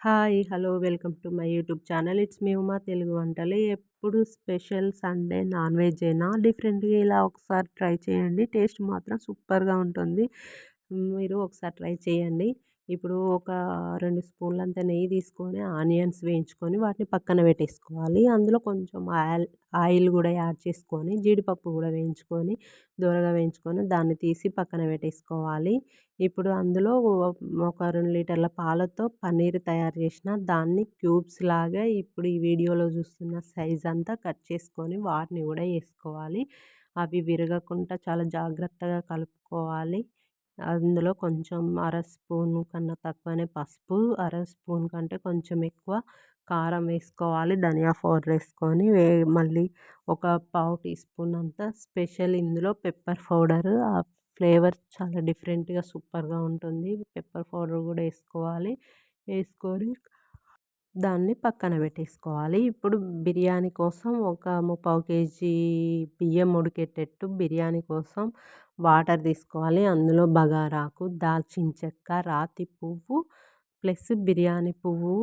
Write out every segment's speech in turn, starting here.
Hi hello welcome to my YouTube channel. It's మీ ఉమా తెలుగు వంటలు. ఎప్పుడు special Sunday non veg అయినా డిఫరెంట్గా ఇలా ఒకసారి ట్రై చేయండి. టేస్ట్ మాత్రం సూపర్గా ఉంటుంది. మీరు ఒకసారి ట్రై చేయండి. ఇప్పుడు ఒక రెండు స్పూన్లు అంత నెయ్యి తీసుకొని ఆనియన్స్ వేయించుకొని వాటిని పక్కన పెట్టేసుకోవాలి. అందులో కొంచెం ఆయిల్ ఆయిల్ కూడా యాడ్ చేసుకొని జీడిపప్పు కూడా వేయించుకొని దూరగా వేయించుకొని దాన్ని తీసి పక్కన పెట్టేసుకోవాలి. ఇప్పుడు అందులో ఒక రెండు లీటర్ల పాలతో పన్నీర్ తయారు చేసిన దాన్ని క్యూబ్స్ లాగా ఇప్పుడు ఈ వీడియోలో చూస్తున్న సైజ్ అంతా కట్ చేసుకొని వాటిని కూడా వేసుకోవాలి. అవి విరగకుండా చాలా జాగ్రత్తగా కలుపుకోవాలి. అందులో కొంచెం అర స్పూన్ కన్నా తక్కువనే పసుపు అర స్పూన్ కంటే కొంచెం ఎక్కువ కారం వేసుకోవాలి ధనియా పౌడర్ వేసుకొని వే మళ్ళీ ఒక పావు టీ స్పూన్ అంత స్పెషల్ ఇందులో పెప్పర్ పౌడర్. ఆ ఫ్లేవర్ చాలా డిఫరెంట్గా సూపర్గా ఉంటుంది. పెప్పర్ పౌడర్ కూడా వేసుకోవాలి. వేసుకొని దాన్ని పక్కన పెట్టేసుకోవాలి. ఇప్పుడు బిర్యానీ కోసం ఒక ముప్పావు కేజీ బియ్యం ఉడికేటట్టు బిర్యానీ కోసం వాటర్ తీసుకోవాలి. అందులో బగారాకు దాల్చిన చెక్క రాతి పువ్వు ప్లస్ బిర్యానీ పువ్వు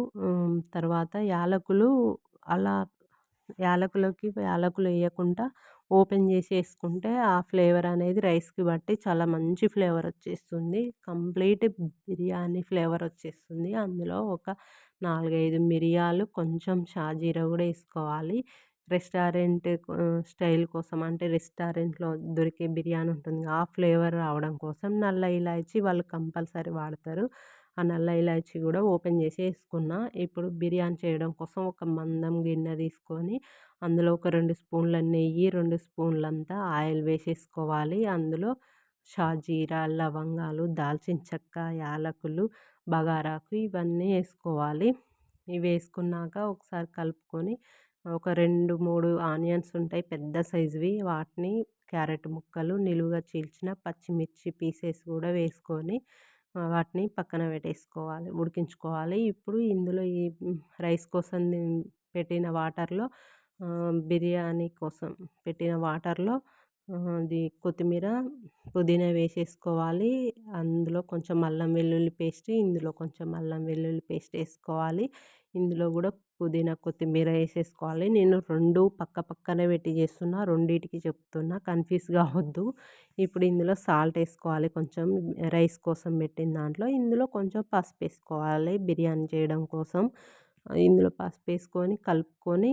తర్వాత యాలకులు అలా యాలకులకి యాలకులు వేయకుండా ఓపెన్ చేసి వేసుకుంటే ఆ ఫ్లేవర్ అనేది రైస్కి బట్టి చాలా మంచి ఫ్లేవర్ వచ్చేస్తుంది. కంప్లీట్ బిర్యానీ ఫ్లేవర్ వచ్చేస్తుంది. అందులో ఒక నాలుగైదు మిరియాలు కొంచెం షాజీరా కూడా వేసుకోవాలి. రెస్టారెంట్ స్టైల్ కోసం అంటే రెస్టారెంట్లో దొరికే బిర్యానీ ఉంటుంది ఆ ఫ్లేవర్ రావడం కోసం నల్ల ఇలాచి వాళ్ళు కంపల్సరీ వాడతారు. ఆ నల్ల ఇలాచి కూడా ఓపెన్ చేసి వేసుకున్నా. ఇప్పుడు బిర్యానీ చేయడం కోసం ఒక మందం గిన్నె తీసుకొని అందులో ఒక రెండు స్పూన్ల నెయ్యి రెండు స్పూన్లంతా ఆయిల్ వేసేసుకోవాలి. అందులో షాజీరా లవంగాలు దాల్చిన చెక్క యాలకులు బగారాకు ఇవన్నీ వేసుకోవాలి ఇవి వేసుకున్నాక ఒకసారి కలుపుకొని ఒక రెండు మూడు ఆనియన్స్ ఉంటాయి పెద్ద సైజువి వాటిని క్యారెట్ ముక్కలు నిలువుగా చీల్చిన పచ్చిమిర్చి పీసెస్ కూడా వేసుకొని వాటిని పక్కన పెట్టేసుకోవాలి ఉడికించుకోవాలి. ఇప్పుడు ఇందులో ఈ రైస్ కోసం పెట్టిన వాటర్లో బిర్యానీ కోసం పెట్టిన వాటర్లో అది కొత్తిమీర పుదీనా వేసేసుకోవాలి. అందులో కొంచెం అల్లం వెల్లుల్లి పేస్ట్ ఇందులో కొంచెం అల్లం వెల్లుల్లి పేస్ట్ వేసుకోవాలి. ఇందులో కూడా పుదీనా కొత్తిమీర వేసేసుకోవాలి. నేను రెండు పక్క పక్కనే పెట్టి చేస్తున్నా రెండింటికి చెప్తున్నా. కన్ఫ్యూజ్ కావద్దు ఇప్పుడు ఇందులో సాల్ట్ వేసుకోవాలి కొంచెం. రైస్ కోసం పెట్టిన దాంట్లో ఇందులో కొంచెం పసుపు వేసుకోవాలి బిర్యానీ చేయడం కోసం. ఇందులో పసుపు వేసుకొని కలుపుకొని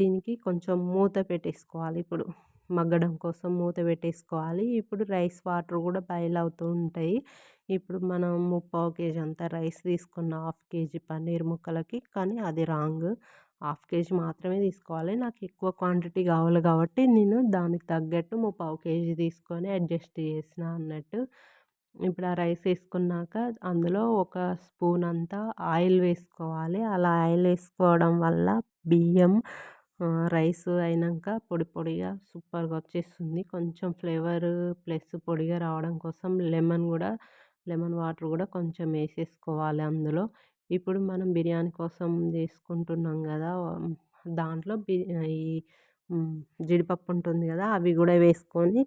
దీనికి కొంచెం మూత పెట్టేసుకోవాలి ఇప్పుడు. మగ్గడం కోసం మూత పెట్టేసుకోవాలి. ఇప్పుడు రైస్ వాటర్ కూడా బాయిల్ అవుతూ ఉంటాయి. ఇప్పుడు మనం ముప్పావు కేజీ అంత రైస్ తీసుకున్న హాఫ్ కేజీ పన్నీర్ ముక్కలకి కానీ అది రాంగ్. హాఫ్ కేజీ మాత్రమే తీసుకోవాలి. నాకు ఎక్కువ క్వాంటిటీ కావాలి కాబట్టి నేను దానికి తగ్గట్టు ముప్పావు కేజీ తీసుకొని అడ్జస్ట్ చేసిన అన్నట్టు ఇప్పుడు ఆ రైస్ వేసుకున్నాక అందులో ఒక స్పూన్ అంతా ఆయిల్ వేసుకోవాలి. అలా ఆయిల్ వేసుకోవడం వల్ల బియ్యం రైస్ అయినాక పొడి పొడిగా సూపర్గా వచ్చేస్తుంది. కొంచెం ఫ్లేవర్ ప్లస్ పొడిగా రావడం కోసం లెమన్ కూడా లెమన్ వాటర్ కూడా కొంచెం వేసేసుకోవాలి అందులో. ఇప్పుడు మనం బిర్యానీ కోసం చేసుకుంటున్నాం కదా దాంట్లో ఈ జీడిపప్పు ఉంటుంది కదా అవి కూడా వేసుకొని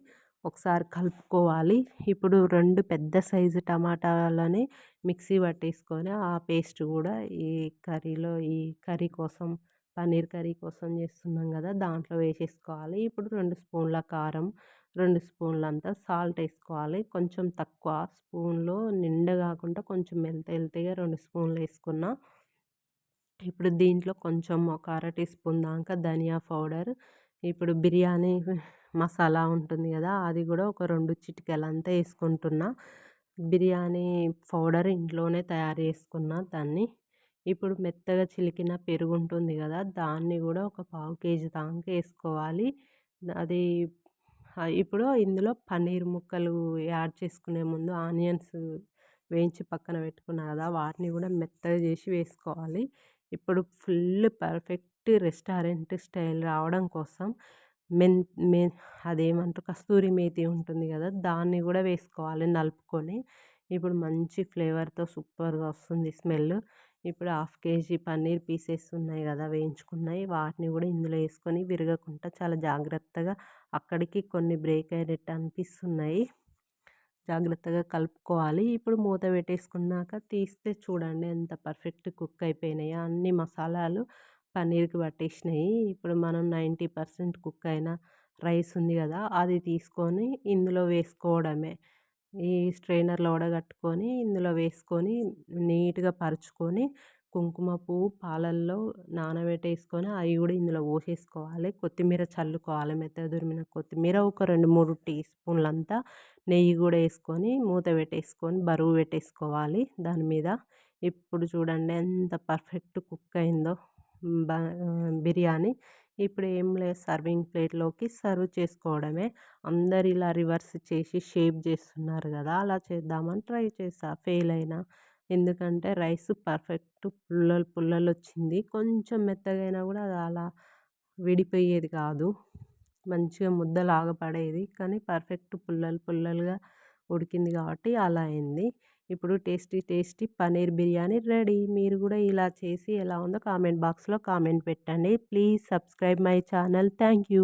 ఒకసారి కలుపుకోవాలి. ఇప్పుడు రెండు పెద్ద సైజు టమాటాలని మిక్సీ పట్టేసుకొని ఆ పేస్ట్ కూడా ఈ కర్రీలో ఈ కర్రీ కోసం పన్నీర్ కర్రీ కోసం చేస్తున్నాం కదా దాంట్లో వేసేసుకోవాలి. ఇప్పుడు రెండు స్పూన్ల కారం రెండు స్పూన్లంతా సాల్ట్ వేసుకోవాలి. కొంచెం తక్కువ స్పూన్లో నిండా కాకుండా కొంచెం మెల్త వెళ్తేగా రెండు స్పూన్లు వేసుకున్న ఇప్పుడు దీంట్లో కొంచెం ఒక అర టీ స్పూన్ దాకా ధనియా పౌడర్ ఇప్పుడు బిర్యానీ మసాలా ఉంటుంది కదా అది కూడా ఒక రెండు చిటికెలు అంతా వేసుకుంటున్నా. బిర్యానీ పౌడర్ ఇంట్లోనే తయారు చేసుకున్న దాన్ని. ఇప్పుడు మెత్తగా చిలికిన పెరుగు ఉంటుంది కదా దాన్ని కూడా ఒక పావు కేజీ దాకా వేసుకోవాలి. అది ఇప్పుడు ఇందులో పన్నీర్ ముక్కలు యాడ్ చేసుకునే ముందు ఆనియన్స్ వేయించి పక్కన పెట్టుకున్నా కదా వాటిని కూడా మెత్తగా చేసి వేసుకోవాలి. ఇప్పుడు ఫుల్ పర్ఫెక్ట్ రెస్టారెంట్ స్టైల్ రావడం కోసం మెన్ మె అదేమంటారు కస్తూరి మేతి ఉంటుంది కదా దాన్ని కూడా వేసుకోవాలి నలుపుకొని. ఇప్పుడు మంచి ఫ్లేవర్తో సూపర్గా వస్తుంది స్మెల్. ఇప్పుడు హాఫ్ కేజీ పన్నీర్ పీసెస్ ఉన్నాయి కదా వేయించుకున్నాయి. వాటిని కూడా ఇందులో వేసుకొని విరగకుండా చాలా జాగ్రత్తగా అక్కడికి కొన్ని బ్రేక్ అయినట్టు అనిపిస్తున్నాయి. జాగ్రత్తగా కలుపుకోవాలి. ఇప్పుడు మూత పెట్టేసుకున్నాక తీస్తే చూడండి ఎంత పర్ఫెక్ట్ కుక్ అయిపోయినాయో. అన్ని మసాలాలు పన్నీర్కి పట్టేసినాయి. ఇప్పుడు మనం నైంటీ పర్సెంట్ కుక్ అయిన రైస్ ఉంది కదా అది తీసుకొని ఇందులో వేసుకోవడమే. ఈ స్ట్రైనర్లో వడగట్టుకొని ఇందులో వేసుకొని నీట్గా పరుచుకొని కుంకుమ పువ్వు పాలల్లో నానబెట్టేసుకొని అవి కూడా ఇందులో పోసేసుకోవాలి. కొత్తిమీర చల్లుకోవాలి మెత్తగా దురిమిన కొత్తిమీర. ఒక రెండు మూడు టీ స్పూన్లంతా నెయ్యి కూడా వేసుకొని మూత పెట్టేసుకొని బరువు పెట్టేసుకోవాలి దాని మీద. ఇప్పుడు చూడండి ఎంత పర్ఫెక్ట్ కుక్ అయిందో. బిర్యానీ. ఇప్పుడు ఏం లేదు. సర్వింగ్ ప్లేట్లోకి సర్వ్ చేసుకోవడమే. అందరు ఇలా రివర్స్ చేసి షేప్ చేస్తున్నారు కదా! అలా చేద్దామని ట్రై చేసా. ఫెయిల్ అయినా. ఎందుకంటే రైస్ పర్ఫెక్ట్ పుల్లలు పుల్లలు వచ్చింది. కొంచెం మెత్తగైనా కూడా అది అలా విడిపోయేది కాదు. మంచిగా ముద్దలాగా పడేది. కానీ పర్ఫెక్ట్ పుల్లలు పుల్లలుగా ఉడికింది కాబట్టి అలా అయింది. ఇప్పుడు tasty tasty paneer biryani ready. మీరు కూడా ఇలా చేసి ఎలా ఉందో కామెంట్ బాక్స్లో కామెంట్ పెట్టండి. Please subscribe my channel. Thank you